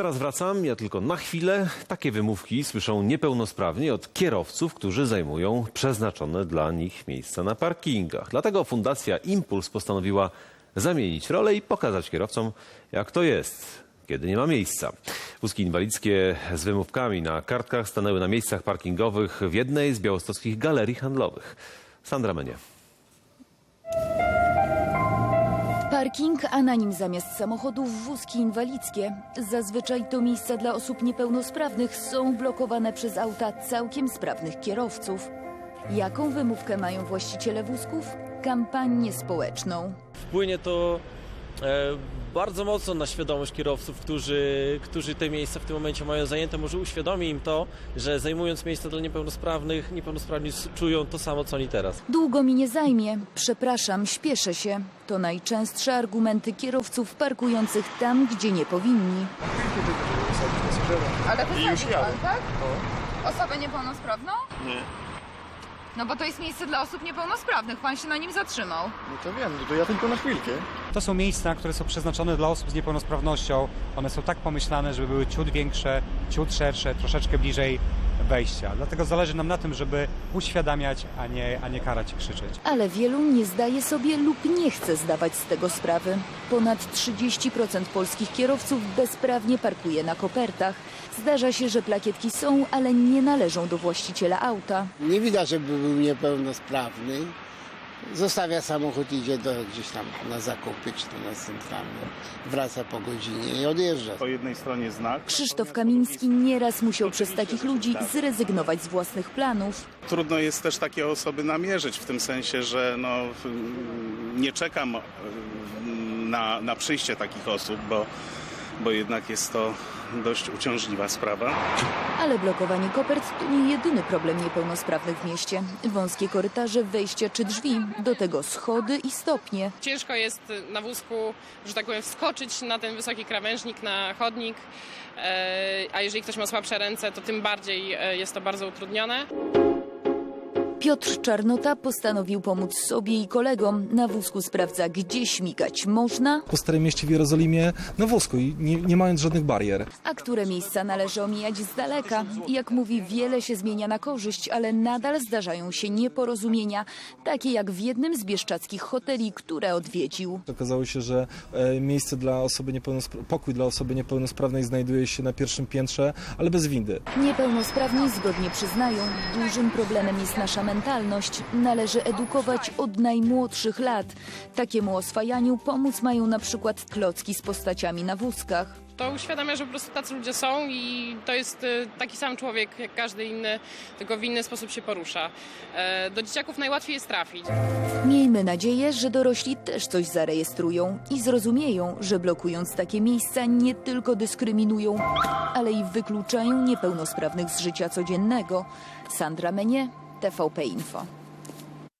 Zaraz wracam, ja tylko na chwilę. Takie wymówki słyszą niepełnosprawni od kierowców, którzy zajmują przeznaczone dla nich miejsca na parkingach. Dlatego Fundacja Impuls postanowiła zamienić rolę i pokazać kierowcom, jak to jest, kiedy nie ma miejsca. Wózki inwalidzkie z wymówkami na kartkach stanęły na miejscach parkingowych w jednej z białostockich galerii handlowych. Sandra Menie. Parking, a na nim zamiast samochodów wózki inwalidzkie. Zazwyczaj to miejsca dla osób niepełnosprawnych są blokowane przez auta całkiem sprawnych kierowców. Jaką wymówkę mają właściciele wózków? Kampanię społeczną. wpłynie to e, bardzo mocno na świadomość kierowców, którzy, którzy te miejsca w tym momencie mają zajęte. Może uświadomi im to, że zajmując miejsca dla niepełnosprawnych, niepełnosprawni czują to samo, co oni teraz. Długo mi nie zajmie. Przepraszam, śpieszę się. To najczęstsze argumenty kierowców parkujących tam, gdzie nie powinni. Ale to I już pan, jadę. tak? Osobę niepełnosprawną? Nie. No bo to jest miejsce dla osób niepełnosprawnych. Pan się na nim zatrzymał. No to wiem, no to ja tylko na chwilkę. To są miejsca, które są przeznaczone dla osób z niepełnosprawnością. One są tak pomyślane, żeby były ciut większe, ciut szersze, troszeczkę bliżej wejścia. Dlatego zależy nam na tym, żeby uświadamiać, a nie, a nie karać i krzyczeć. Ale wielu nie zdaje sobie lub nie chce zdawać z tego sprawy. Ponad 30% polskich kierowców bezprawnie parkuje na kopertach. Zdarza się, że plakietki są, ale nie należą do właściciela auta. Nie widać, żeby był niepełnosprawny. Zostawia samochód, idzie do, gdzieś tam na zakupy czy to na centralną. Wraca po godzinie i odjeżdża. Po jednej stronie znak. Krzysztof Kamiński nieraz musiał przez takich ludzi zrezygnować z własnych planów. Trudno jest też takie osoby namierzyć w tym sensie, że no, nie czekam e, na, na przyjście takich osób, bo, bo jednak jest to dość uciążliwa sprawa. Ale blokowanie kopert to nie jedyny problem niepełnosprawnych w mieście. Wąskie korytarze, wejścia czy drzwi, do tego schody i stopnie. ciężko jest na wózku, że tak powiem, wskoczyć na ten wysoki krawężnik, na chodnik, e, a jeżeli ktoś ma słabsze ręce, to tym bardziej e, jest to bardzo utrudnione. Piotr Czarnota postanowił pomóc sobie i kolegom. Na wózku sprawdza, gdzie śmigać można, po Starym Mieście w Jerozolimie na wózku i nie, nie mając żadnych barier. a które miejsca należy omijać z daleka. Jak mówi, wiele się zmienia na korzyść, ale nadal zdarzają się nieporozumienia, takie jak w jednym z bieszczadzkich hoteli, które odwiedził. Okazało się, że e, miejsce dla osoby niepełnospra- pokój dla osoby niepełnosprawnej znajduje się na pierwszym piętrze, ale bez windy. Niepełnosprawni zgodnie przyznają, dużym problemem jest nasza mentalność. Należy edukować od najmłodszych lat. Takiemu oswajaniu pomóc mają na przykład klocki z postaciami na wózkach. To uświadamia, że po prostu tacy ludzie są i to jest e, taki sam człowiek jak każdy inny, tylko w inny sposób się porusza. E, Do dzieciaków najłatwiej jest trafić. Miejmy nadzieję, że dorośli też coś zarejestrują i zrozumieją, że blokując takie miejsca nie tylko dyskryminują, ale i wykluczają niepełnosprawnych z życia codziennego. Sandra Menie, der VP Info.